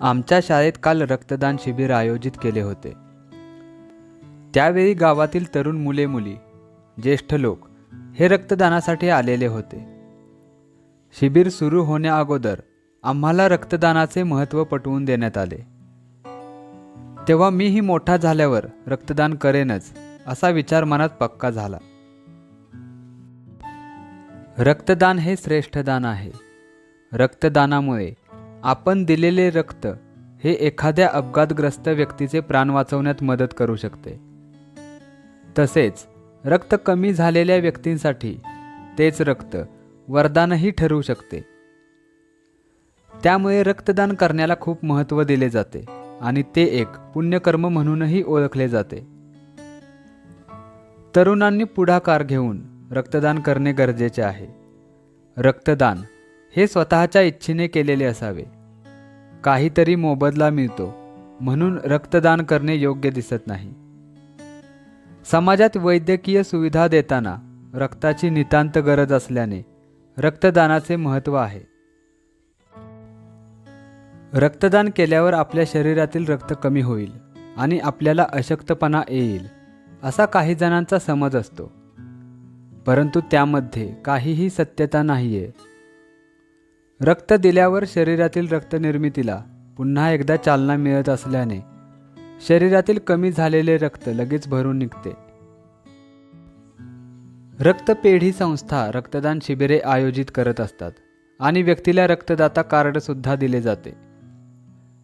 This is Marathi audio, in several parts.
आमच्या शाळेत काल रक्तदान शिबिर आयोजित केले होते. त्यावेळी गावातील तरुण मुले मुली ज्येष्ठ लोक हे रक्तदानासाठी आलेले होते. शिबिर सुरू होण्या अगोदर आम्हाला रक्तदानाचे महत्त्व पटवून देण्यात आले. तेव्हा मीही मोठा झाल्यावर रक्तदान करेनच असा विचार मनात पक्का झाला. रक्तदान हे श्रेष्ठ दान आहे. रक्तदानामुळे आपण दिलेले रक्त हे एखाद्या अपघातग्रस्त व्यक्तीचे प्राण वाचवण्यात मदत करू शकते. तसेच रक्त कमी झालेल्या व्यक्तींसाठी तेच रक्त वरदानही ठरू शकते. त्यामुळे रक्तदान करण्याला खूप महत्त्व दिले जाते आणि ते एक पुण्यकर्म म्हणूनही ओळखले जाते. तरुणांनी पुढाकार घेऊन रक्तदान करणे गरजेचे आहे. रक्तदान हे स्वतःच्या इच्छेने केलेले असावे. काहीतरी मोबदला मिळतो म्हणून रक्तदान करणे योग्य दिसत नाही. समाजात वैद्यकीय सुविधा देताना रक्ताची नितांत गरज असल्याने रक्तदानाचे महत्त्व आहे. रक्तदान केल्यावर आपल्या शरीरातील रक्त कमी होईल आणि आपल्याला अशक्तपणा येईल असा काही जणांचा समज असतो. परंतु त्यामध्ये काहीही सत्यता नाहीये. रक्त दिल्यावर शरीरातील रक्तनिर्मितीला पुन्हा एकदा चालना मिळत असल्याने शरीरातील कमी झालेले रक्त लगेच भरून निघते. रक्तपेढी संस्था रक्तदान शिबिरे आयोजित करत असतात आणि व्यक्तीला रक्तदाता कार्डसुद्धा दिले जाते.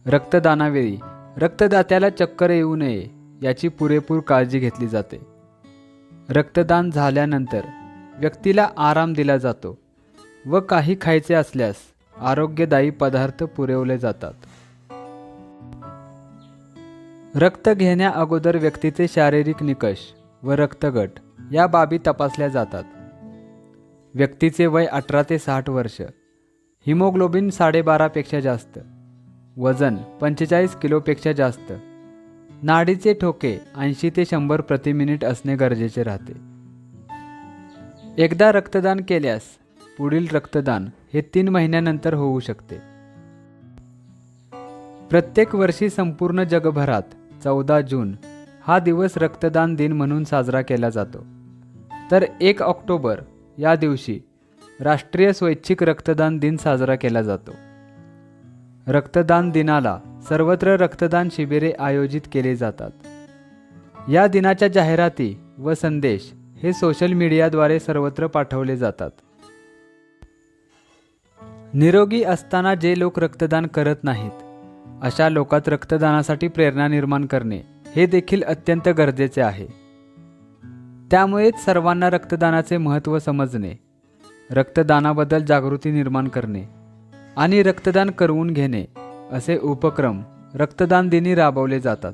रक्तदानावेळी रक्तदात्याला चक्कर येऊ नये याची पुरेपूर काळजी घेतली जाते. रक्तदान झाल्यानंतर व्यक्तीला आराम दिला जातो. व काही खायचे असल्यास आरोग्यदायी पदार्थ पुरवले जातात. रक्त घेण्या अगोदर व्यक्तीचे शारीरिक निकष व रक्तगट या बाबी तपासल्या जातात. व्यक्तीचे वय अठरा ते साठ वर्ष हिमोग्लोबिन साडेबारापेक्षा जास्त वजन पंचेचाळीस किलोपेक्षा जास्त नाडीचे ठोके ऐंशी ते शंभर प्रति मिनिट असणे गरजेचे राहते. एकदा रक्तदान केल्यास पुढील रक्तदान हे तीन महिन्यानंतर होऊ शकते. प्रत्येक वर्षी संपूर्ण जगभरात चौदा जून हा दिवस रक्तदान दिन म्हणून साजरा केला जातो. तर एक ऑक्टोबर या दिवशी राष्ट्रीय स्वैच्छिक रक्तदान दिन साजरा केला जातो. रक्तदान दिनाला सर्वत्र रक्तदान शिबिरे आयोजित केले जातात. या दिनाच्या जाहिराती व संदेश हे सोशल मीडियाद्वारे सर्वत्र पाठवले जातात. निरोगी असताना जे लोक रक्तदान करत नाहीत अशा लोकात रक्तदानासाठी प्रेरणा निर्माण करणे हे देखील अत्यंत गरजेचे आहे. त्यामुळेच सर्वांना रक्तदानाचे महत्त्व समजणे रक्तदानाबद्दल जागृती निर्माण करणे आणि रक्तदान करवून घेणे असे उपक्रम रक्तदान दिनी राबवले जातात.